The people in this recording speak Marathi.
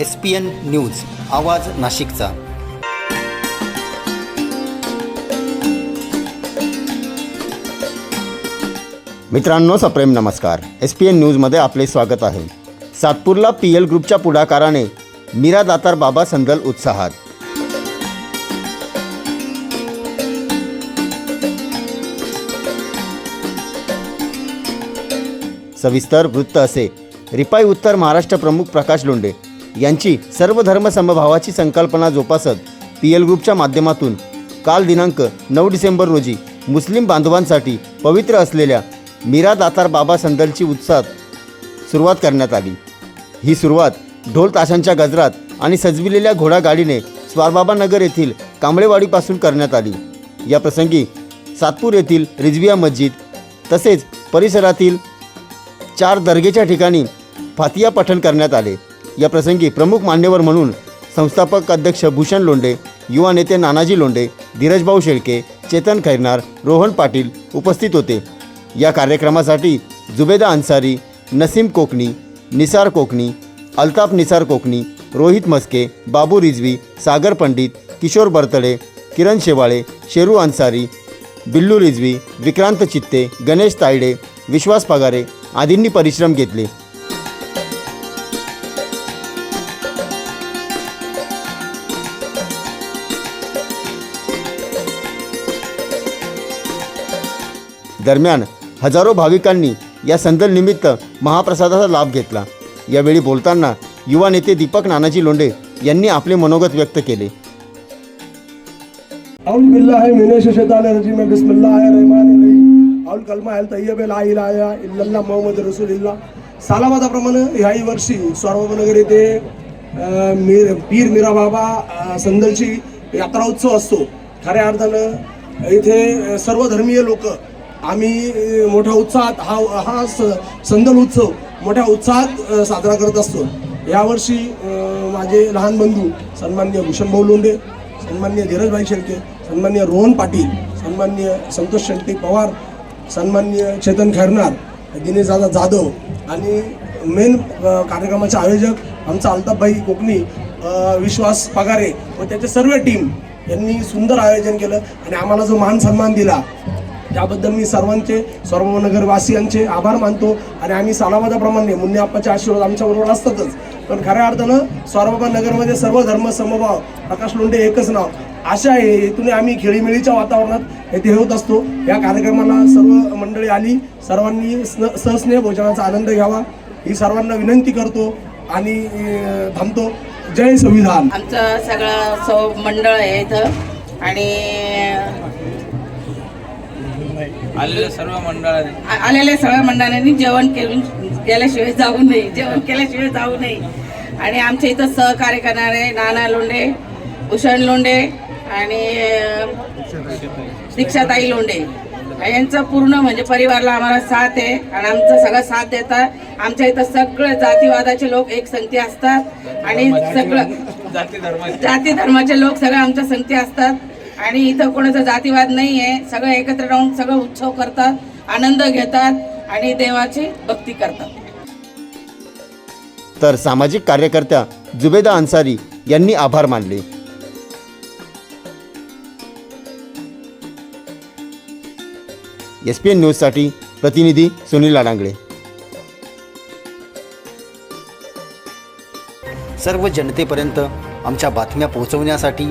एस पी एन न्यूज आवाज नाशिकचा. मित्रांनो सप्रेम नमस्कार. एस पी एन न्यूजमध्ये आपले स्वागत आहे. सातपूरला पी एल ग्रुपच्या पुढाकाराने मीरा दातार बाबा संदल उत्साहात. सविस्तर वृत्त असे. रिपाई उत्तर महाराष्ट्र प्रमुख प्रकाश लोंढे. यांची सर्व धर्मसमभावाची संकल्पना जोपासत पी एल ग्रुपच्या माध्यमातून काल दिनांक नऊ डिसेंबर रोजी मुस्लिम बांधवांसाठी पवित्र असलेल्या मीरा दातार बाबा संदलची उत्साहात सुरुवात करण्यात आली. ही सुरुवात ढोल ताशांच्या गजरात आणि सजविलेल्या घोडागाडीने स्वारबाबानगर येथील कांबळेवाडीपासून करण्यात आली. या प्रसंगी सातपूर येथील रिजविया मस्जिद तसेच परिसरातील चार दर्गेच्या ठिकाणी फातिया पठण करण्यात आले. या प्रसंगी प्रमुख मान्यवर म्हणून संस्थापक अध्यक्ष भूषण लोंढे युवा नेते नानाजी लोंढे धीरजभाऊ शेळके चेतन खैरनार रोहन पाटील उपस्थित होते. या कार्यक्रमासाठी जुबेदा अन्सारी नसीम कोकणी निसार कोकणी अल्ताफ निसार कोकणी रोहित मस्के बाबू रिजवी सागर पंडित किशोर बर्तडे किरण शेवाळे शेरू अन्सारी बिल्लू रिजवी विक्रांत चित्ते गणेश तायडे विश्वास पगारे आदींनी परिश्रम घेतले. दरम्यान हजारो भाविकांनी या संदलनिमित्त महाप्रसादाचा लाभ घेतला. यावेळी बोलताना युवा नेते दीपक नानाजी लोंढे यांनी आपले मनोगत व्यक्त केले. औल बिल्लाह मिनश शैतान रजीम बिस्मिल्लाहिर रहमानिर रहीम. औल कलमा अल ह्याही वर्षी स्वारबाबानगर येथे मीर पीर मीरा बाबा संदलची यात्रा उत्सव असतो. खऱ्या अर्थानं इथे सर्व धर्मीय लोक आम्ही मोठ्या उत्साहात हा हा स- संदल उत्सव मोठ्या उत्साहात साजरा करत असतो. यावर्षी माझे लहान बंधू सन्मान्य भूषणभाऊ लोंढे सन्मान्य धीरजभाई शेळके सन्मान्य रोहन पाटील सन्मान्य संतोष शेट्टी पवार सन्मान्य चेतन खैरनार दिनेशदादा जाधव आणि मेन कार्यक्रमाचे आयोजक आमचा अल्ताफभाई कोकणी विश्वास पगारे व त्याचे सर्व टीम यांनी सुंदर आयोजन केलं आणि आम्हाला जो मान सन्मान दिला त्याबद्दल मी सर्वांचे सर्व नगरवासियांचे आभार मानतो आणि आम्ही सालावादाप्रमाणे मुन्ने आप्पाचे आशीर्वाद आमच्याबरोबर असतातच. पण खऱ्या अर्थानं स्वारबाबा नगरमध्ये सर्व धर्म समभाव प्रकाश लोंढे एकच नाव. अशा हेतूने आम्ही खेळीमेळीच्या वातावरणात येथे होत असतो. या कार्यक्रमाला सर्व मंडळी आली. सर्वांनी स्न- सहस्नेह भोजनाचा आनंद घ्यावा. ही सर्वांना विनंती करतो आणि थांबतो. जय संविधान. आमचं सगळं सौ मंडळ आहे इथं. आणि आलेल्या सर्व मंडळाने. आलेल्या सगळ्या मंडळांनी जेवण केलं केल्याशिवाय जाऊ नये. जेवण केल्याशिवाय जाऊ नये. आणि आमच्या इथं सहकार्य करणारे नाना लोंढे भूषण लोंढे आणि दीक्षाताई लोंढे यांचं पूर्ण म्हणजे परिवारला आम्हाला साथ आहे. आणि आमचं सगळं साथ देतात. आमच्या इथं सगळे जातीवादाचे लोक एक संगती असतात. आणि सगळं जाती धर्माचे जाती धर्माचे लोक सगळे आमच्या संगती असतात. आणि इथं कोणाचा जातीवाद नाही आहे सगळे एकत्र राहून सगळं उत्सव करतात आनंद घेतात आणि देवाची भक्ती करतात. तर सामाजिक कार्यकर्त्या जुबेदा अन्सारी यांनी आभार मानले. एस पी एन न्यूजसाठी प्रतिनिधी सुनील लाडांगळे. सर्व जनतेपर्यंत आमच्या बातम्या पोहोचवण्यासाठी